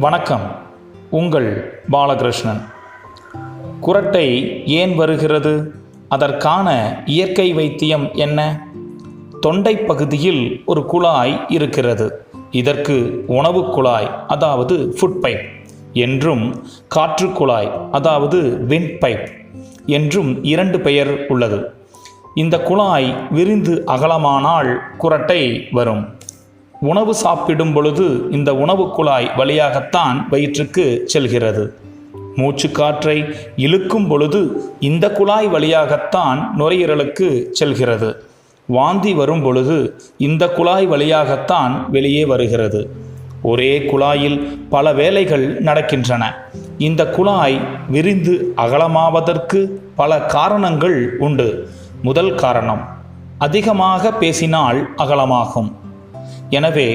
வணக்கம். உங்கள் பாலகிருஷ்ணன். குரட்டை ஏன் வருகிறது? அதற்கான இயற்கை வைத்தியம் என்ன? தொண்டை பகுதியில் ஒரு குழாய் இருக்கிறது. இதற்கு உணவு குழாய் அதாவது ஃபுட் பைப் என்றும் காற்று குழாய் அதாவது விண்ட் பைப் என்றும் இரண்டு பெயர் உள்ளது. இந்த குழாய் விரிந்து அகலமானால் குரட்டை வரும். உணவு சாப்பிடும் பொழுது இந்த உணவு குழாய் வழியாகத்தான் வயிற்றுக்கு செல்கிறது. மூச்சு காற்றை இழுக்கும் பொழுது இந்த குழாய் வழியாகத்தான் நுரையீரலுக்கு செல்கிறது. வாந்தி வரும் பொழுது இந்த குழாய் வழியாகத்தான் வெளியே வருகிறது. ஒரே குழாயில் பல வேலைகள் நடக்கின்றன. இந்த குழாய் விரிந்து அகலமாவதற்கு பல காரணங்கள் உண்டு. முதல் காரணம் அதிகமாக பேசினால் அகலமாகும். எனவே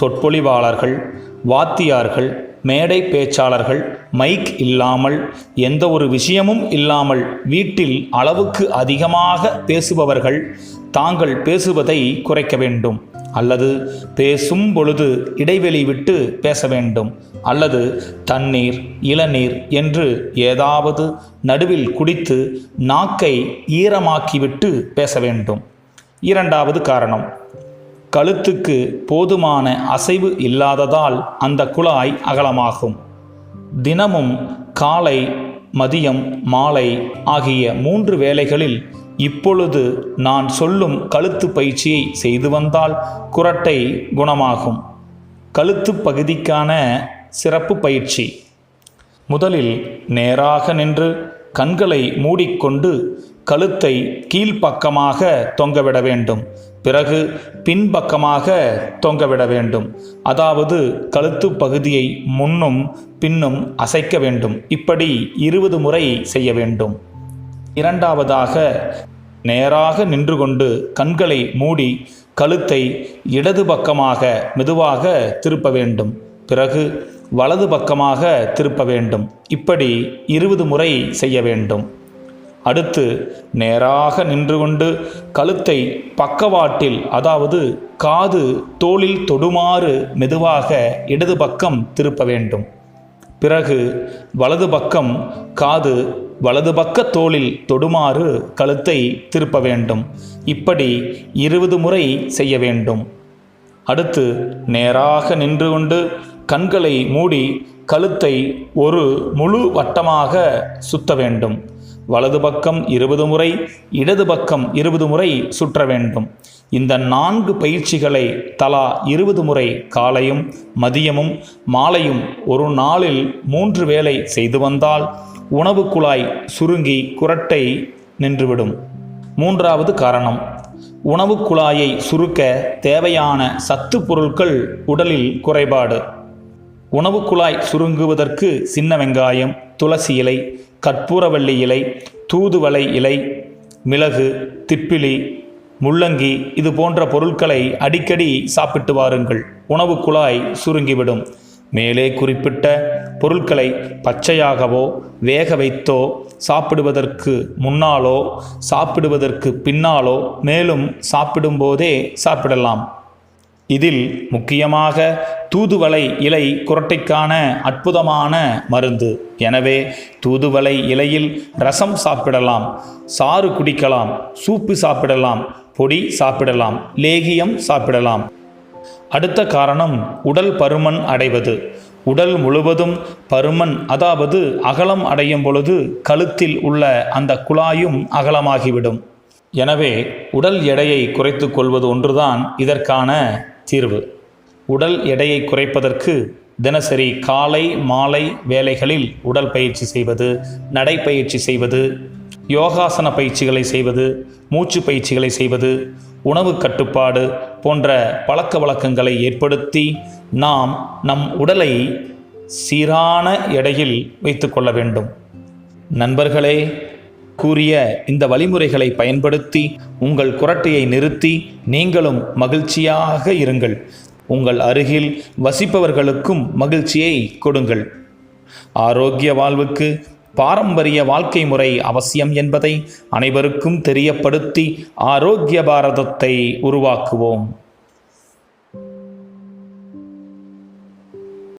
சொற்பொழிவாளர்கள் வாத்தியார்கள் மேடை பேச்சாளர்கள் மைக் இல்லாமல் எந்த ஒரு விஷயமும் இல்லாமல் வீட்டில் அளவுக்கு அதிகமாக பேசுபவர்கள் தாங்கள் பேசுவதை குறைக்க வேண்டும். அல்லது பேசும் பொழுது இடைவெளி விட்டு பேச வேண்டும். அல்லது தண்ணீர் இளநீர் என்று ஏதாவது நடுவில் குடித்து நாக்கை ஈரமாக்கிவிட்டு பேச வேண்டும். இரண்டாவது காரணம் கழுத்துக்கு போதுமான அசைவு இல்லாததால் அந்த குழாய் அகலமாகும். தினமும் காலை மதியம் மாலை ஆகிய மூன்று வேளைகளில் இப்பொழுது நான் சொல்லும் கழுத்து பயிற்சியை செய்து வந்தால் குரட்டை குணமாகும். கழுத்து பகுதிக்கான சிறப்பு பயிற்சி. முதலில் நேராக நின்று கண்களை மூடிக்கொண்டு கழுத்தை கீழ்ப்பக்கமாக தொங்கவிட வேண்டும். பிறகு பின்பக்கமாக தொங்கவிட வேண்டும். அதாவது கழுத்து பகுதியை முன்னும் பின்னும் அசைக்க வேண்டும். இப்படி இருபது முறை செய்ய வேண்டும். இரண்டாவதாக நேராக நின்று கொண்டு கண்களை மூடி கழுத்தை இடது பக்கமாக மெதுவாக திருப்ப வேண்டும். பிறகு வலது பக்கமாக திருப்ப வேண்டும். இப்படி இருபது முறை செய்ய வேண்டும். அடுத்து நேராக நின்று கொண்டு கழுத்தை பக்கவாட்டில் அதாவது காது தோளில் தொடுமாறு மெதுவாக இடது பக்கம் திருப்ப வேண்டும். பிறகு வலது பக்கம் காது வலது பக்க தோளில் தொடுமாறு கழுத்தை திருப்ப வேண்டும். இப்படி இருபது முறை செய்ய வேண்டும். அடுத்து நேராக நின்று கொண்டு கண்களை மூடி கழுத்தை ஒரு முழு வட்டமாக சுத்த வேண்டும். வலது பக்கம் இருபது முறை இடது பக்கம் இருபது முறை சுற்ற வேண்டும். இந்த நான்கு பயிற்சிகளை தலா இருபது முறை காலையும் மதியமும் மாலையும் ஒரு நாளில் மூன்று வேளை செய்து வந்தால் உணவு குழாய் சுருங்கி குரட்டை நின்றுவிடும். மூன்றாவது காரணம் உணவு குழாயை சுருக்க தேவையான சத்து பொருட்கள் உடலில் குறைபாடு. உணவு குழாய் சுருங்குவதற்கு சின்ன வெங்காயம் துளசி இலை கற்பூரவள்ளி இலை தூதுவளை இலை மிளகு திப்பிலி முள்ளங்கி இது போன்ற பொருட்களை அடிக்கடி சாப்பிட்டு வாருங்கள். உணவு குழாய் சுருங்கிவிடும். மேலே குறிப்பிட்ட பொருட்களை பச்சையாகவோ வேக வைத்தோ சாப்பிடுவதற்கு முன்னாலோ சாப்பிடுவதற்கு பின்னாலோ மேலும் சாப்பிடும்போதே சாப்பிடலாம். இதில் முக்கியமாக தூதுவளை இலை குரட்டைக்கான அற்புதமான மருந்து. எனவே தூதுவளை இலையில் ரசம் சாப்பிடலாம் சாறு குடிக்கலாம் சூப்பு சாப்பிடலாம் பொடி சாப்பிடலாம் லேகியம் சாப்பிடலாம். அடுத்த காரணம் உடல் பருமன் அடைவது. உடல் முழுவதும் பருமன் அதாவது அகலம் அடையும் பொழுது கழுத்தில் உள்ள அந்த குழாயும் அகலமாகிவிடும். எனவே உடல் எடையை குறைத்து கொள்வது ஒன்றுதான் இதற்கான தீர்வு. உடல் எடையை குறைப்பதற்கு தினசரி காலை மாலை வேலைகளில் உடல் பயிற்சி செய்வது நடைப்பயிற்சி செய்வது யோகாசன பயிற்சிகளை செய்வது மூச்சு பயிற்சிகளை செய்வது உணவு கட்டுப்பாடு போன்ற பழக்க வழக்கங்களை ஏற்படுத்தி நாம் நம் உடலை சீரான எடையில் வைத்துக்கொள்ள வேண்டும். நண்பர்களே கூறிய இந்த வழிமுறைகளை பயன்படுத்தி உங்கள் குரட்டையை நிறுத்தி நீங்களும் மகிழ்ச்சியாக இருங்கள். உங்கள் அருகில் வசிப்பவர்களுக்கும் மகிழ்ச்சியை கொடுங்கள். ஆரோக்கிய வாழ்வுக்கு பாரம்பரிய வாழ்க்கை முறை அவசியம் என்பதை அனைவருக்கும் தெரியப்படுத்தி ஆரோக்கிய பாரதத்தை உருவாக்குவோம்.